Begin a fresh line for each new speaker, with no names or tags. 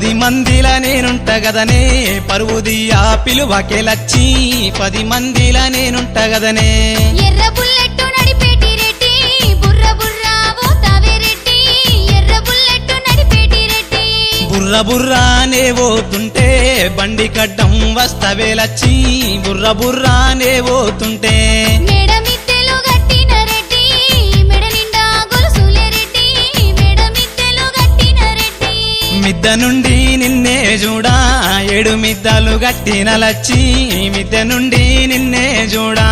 మందిలా నేనుంట గదనే పరువుదియా పిలువకే లచ్చి. పది మందిలా నేనుంట గదనే.
ఎర్ర బుల్లెట్టు నడిపేటి రెడ్డి బుర్ర బుర్ర పోతావే రెడ్డి. ఎర్ర బుల్లెట్టు నడిపేటి రెడ్డి.
బుర్ర బుర్రానే పోతుంటే బండి కడ్డం వస్తవే లచ్చి. బుర్ర బుర్రానే పోతుంటే. మిద్ద నుండి నిన్నే చూడా. ఏడు మిద్దలు గట్టిన లచ్చి మిద్దె నుండి నిన్నే చూడా.